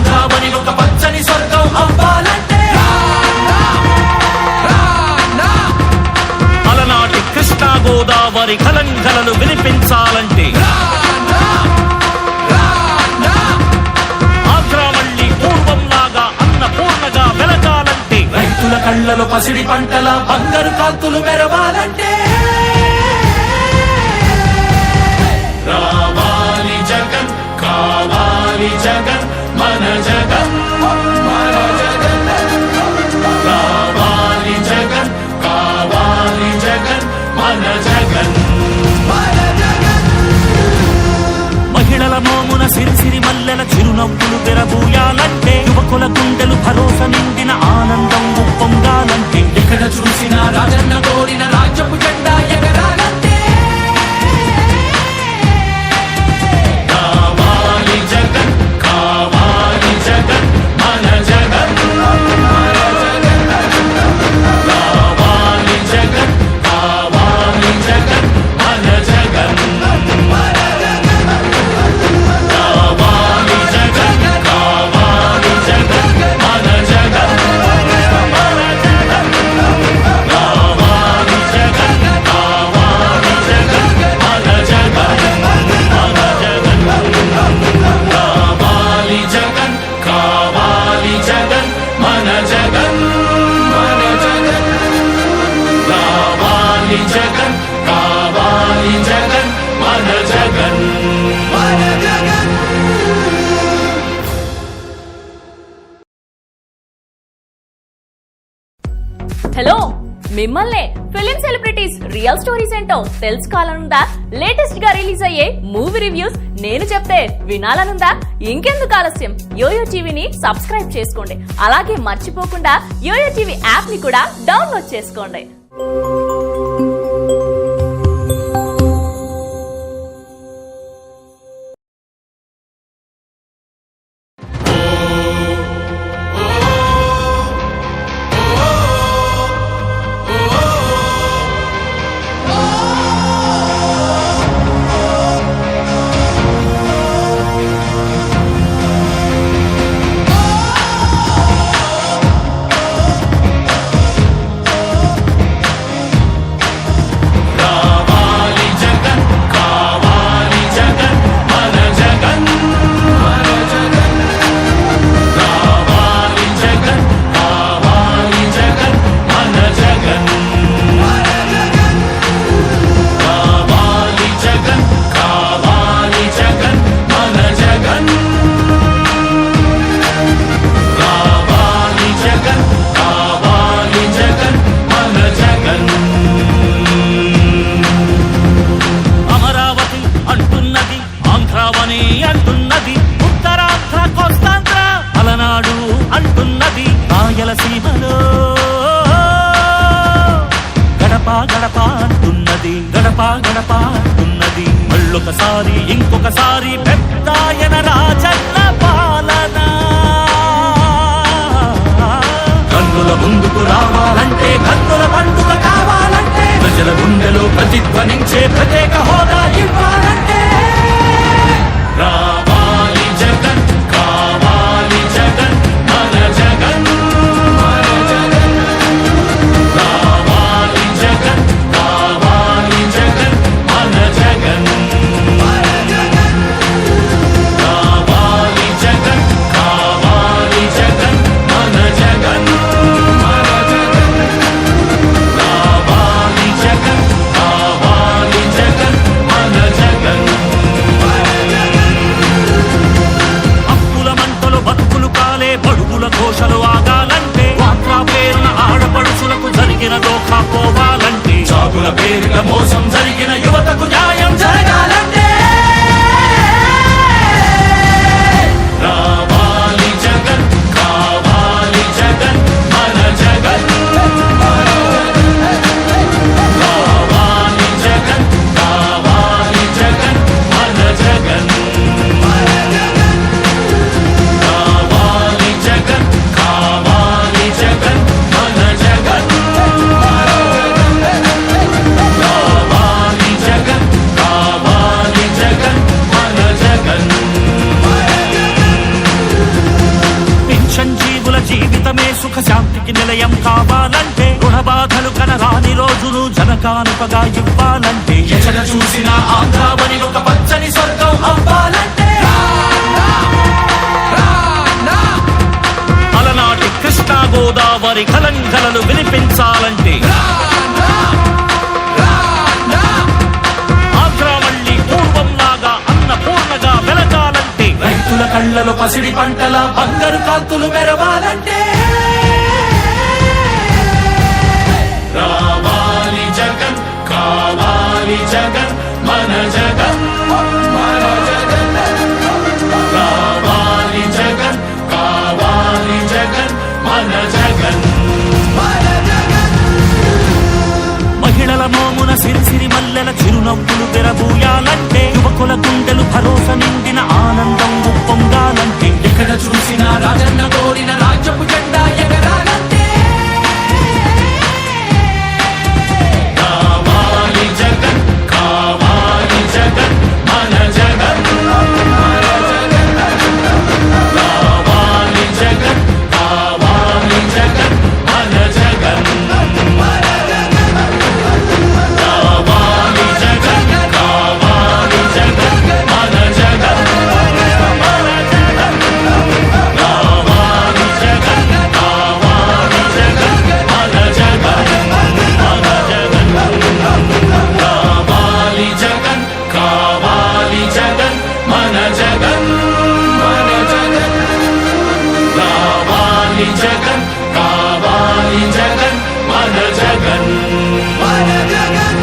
చూసినా ఒక పచ్చని స్వర్గం అవ్వాలంటే అలనాటి కృష్ణా గోదావరి కలంకలను వినిపించాలంటే ఆంధ్ర రైతుల కళ్ళలో పసిడి పంటల బంగారు కాంతులు మెరవాలంటే రావాలి జగన్ కావాలి జగన్. మన జగన్ కావాలి జగన్ మన జగన్. మన జగన్ హలో మిమ్మల్నే ఫిలిం సెలబ్రిటీస్ రియల్ స్టోరీస్ ఏంటో తెలుసుకోవాలనుందా? లేటెస్ట్గా రిలీజ్ అయ్యే మూవీ రివ్యూస్ నేను చెప్తే వినాలనుందా? ఇంకెందుకు ఆలస్యం? యోయో టీవీని సబ్స్క్రైబ్ చేసుకోండి. అలాగే మర్చిపోకుండా యోయో టీవీ యాప్ని కూడా డౌన్లోడ్ చేసుకోండి. గడప గడప ఉన్నది మళ్ళొకసారి ఇంకొకసారి పెద్దాయన రాజన్న పాలన. కన్నుల ముందుకు రావ ఘోషలు ఆగాలంటే వాట్లా పేరున ఆడపడుచులకు జరిగిన దోఖా పోవాలంటే చాకుల పేరిట మోసం జరిగిన యువతకు రోజులు జనకానుకగా ఇవ్వాలంటే. ఎక్కడ చూసినా ఆంధ్రావని ఒక పచ్చని స్వర్గం అవ్వాలంటే. అలనాటి కృష్ణా గోదావరి కలంకలలు వినిపించాలంటే. కళ్ళలో పసిడి పంటల బంగారు కాంతులు మెరవాలంటే. మహిళల మోమున సిరిసిరి మల్లెల చిరునవ్వులు తెరబూయాలంటే యువకుల గుండెలు భరోసా నిండిన ఆనందం మన జగన్ మన జగన్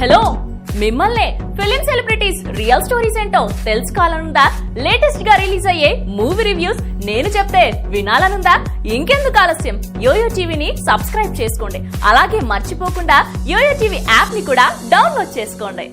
హలో మిమ్మల్నే ఫిలిం సెలబ్రిటీస్ రియల్ స్టోరీస్ ఏంటో తెలుసుకోవాలనుందా? లేటెస్ట్గా రిలీజ్ అయ్యే మూవీ రివ్యూస్ నేను చెప్తే వినాలనుందా? ఇంకెందుకు ఆలస్యం? యోయో టీవీని సబ్స్క్రైబ్ చేసుకోండి. అలాగే మర్చిపోకుండా యోయో టీవీ యాప్ని కూడా డౌన్లోడ్ చేసుకోండి.